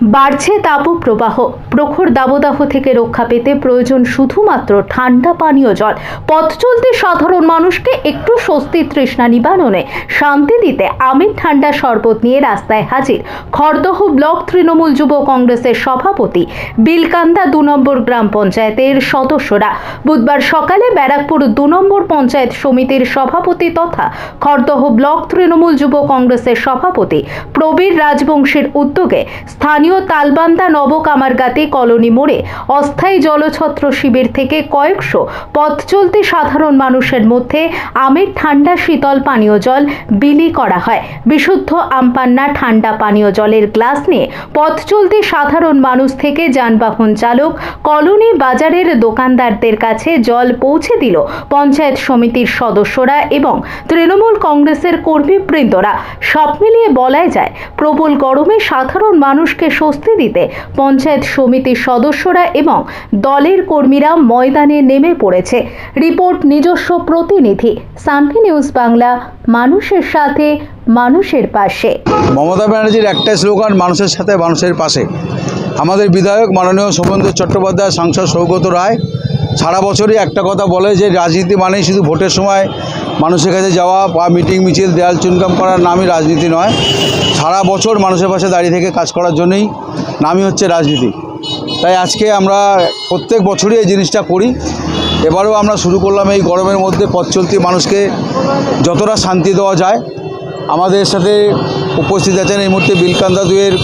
বাড়ছে তাপপ্রবাহ প্রখর দাবদাহ থেকে রক্ষা পেতে প্রয়োজন শুধুমাত্র ঠান্ডা পানীয় জল। পথ চলতে সাধারণ মানুষকে একটু স্বস্তির তৃষ্ণা নিবারণে শান্তি দিতে আমির ঠান্ডা শরবত নিয়ে রাস্তায় হাজির। খড়দহ ব্লক তৃণমূল যুব কংগ্রেসের সভাপতি বিলকান্দা দু নম্বর গ্রাম পঞ্চায়েতের সদস্যরা বুধবার সকালে ব্যারাকপুর দু নম্বর পঞ্চায়েত সমিতির সভাপতি তথা খড়দহ ব্লক তৃণমূল যুব কংগ্রেসের সভাপতি প্রবীর রাজবংশীর উদ্যোগে স্থানীয় তালবান্দা নবকামারগাতি কলোনি মোড়ে অস্থায়ী জলছত্র শিবির থেকে কয়েকশো পথ চলতে সাধারণ মানুষের মধ্যে আমের ঠান্ডা শীতল পানীয় জল বিলি করা হয়। বিশুদ্ধ আমপান্না ঠান্ডা পানীয় জলের গ্লাস নিয়ে পথ চলতে সাধারণ মানুষ থেকে যানবাহন চালক কলোনি বাজারের দোকানদারদের কাছে জল পৌঁছে দিল পঞ্চায়েত সমিতির সদস্যরা এবং তৃণমূল কংগ্রেসের কর্মীবৃন্দরা। সব মিলিয়ে বলাই যায়, প্রবল গরমে সাধারণ মানুষকে স্বস্তি দিতে পঞ্চায়েত সমিতির সদস্যরা এবং দলের কর্মীরা ময়দানে নেমে পড়েছে। রিপোর্ট নিজস্ব প্রতিনিধি সানভি নিউজ বাংলা, মানুষের সাথে, মানুষের পাশে। মমতা ব্যানার্জির একটাই স্লোগান, মানুষের সাথে, মানুষের পাশে। আমাদের বিধায়ক মাননীয় শোভেন্দু চট্টোপাধ্যায়, সাংসদ সৌগত রায়, সারা বছরই একটা কথা বলে যে, রাজনীতি মানেই শুধু ভোটের সময় মানুষের কাছে যাওয়া বা মিটিং মিছিল, দেয়াল চুনকাম করার নামই রাজনীতি নয়। সারা বছর মানুষের পাশে দাঁড়িয়ে থেকে কাজ করার জন্যই নামই হচ্ছে রাজনীতি। তাই আজকে আমরা প্রত্যেক বছরই এই জিনিসটা করি। এবারেও আমরা শুরু করলাম এই গরমের মধ্যে পথ চলতি মানুষকে যতটা শান্তি দেওয়া যায়। আমাদের সাথে উপস্থিত আছেন এই মুহূর্তে বিলকান্দা দুয়ের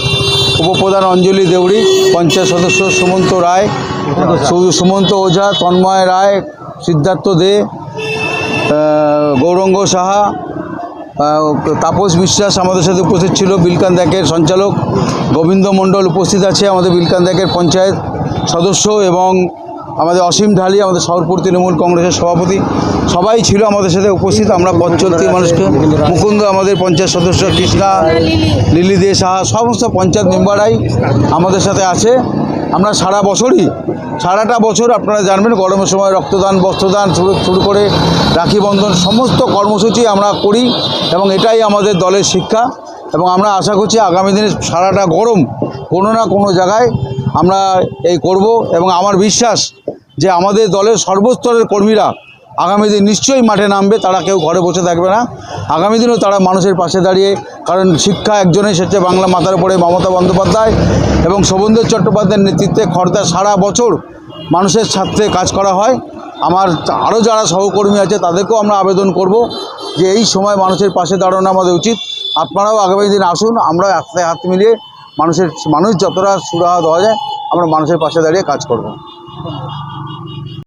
উপপ্রধান অঞ্জলি দেউড়ি, পঞ্চায়েত সদস্য সুমন্ত রায় সুমন্ত ওঝা, তন্ময় রায়, সিদ্ধার্থ দে গৌরঙ্গ সাহা তাপস বিশ্বাস আমাদের সাথে উপস্থিত ছিল বিলকান একের সঞ্চালক। গোবিন্দ মণ্ডল উপস্থিত আছে আমাদের বিলকান একের পঞ্চায়েত সদস্য এবং আমাদের অসীম ঢালি আমাদের শহরপুর তৃণমূল কংগ্রেসের সভাপতি। সবাই ছিল আমাদের সাথে উপস্থিত আমরা পথ চলতি মানুষকে মুকুন্দ আমাদের পঞ্চায়েত সদস্য কৃষ্ণা লিলি। দে সাহা সমস্ত পঞ্চায়েত মেম্বাররাই আমাদের সাথে আছে। আমরা সারা বছরই, সারাটা বছর আপনারা জানবেন, গরমের সময় রক্তদান, বস্ত্রদান শুরু শুরু করে রাখি বন্ধন, সমস্ত কর্মসূচি আমরা করি এবং এটাই আমাদের দলের শিক্ষা এবং আমরা আশা করছি আগামী দিনে সারাটা গরম কোনো না কোনো জায়গায় আমরা এই করব এবং আমার বিশ্বাস যে আমাদের দলের সর্বস্তরের কর্মীরা আগামী দিন নিশ্চয়ই মাঠে নামবে, তারা কেউ ঘরে বসে থাকবে না। আগামী দিনেও তারা মানুষের পাশে দাঁড়িয়ে, কারণ শিক্ষা একজনেই সেটা বাংলা মাথার উপরে মমতা বন্দ্যোপাধ্যায় এবং শোভনদেব চট্টোপাধ্যায়ের নেতৃত্বে খর্দা সারা বছর মানুষের সাথে কাজ করা হয়। আমার আরও যারা সহকর্মী আছে, তাদেরকেও আমরা আবেদন করব যে এই সময় মানুষের পাশে দাঁড়ানো আমাদের উচিত। আপনারাও আগামী দিন আসুন আমরা হাতে হাত মিলিয়ে মানুষের, মানুষ যতটা সুরাহা দেওয়া যায়, আমরা মানুষের পাশে দাঁড়িয়ে কাজ করব।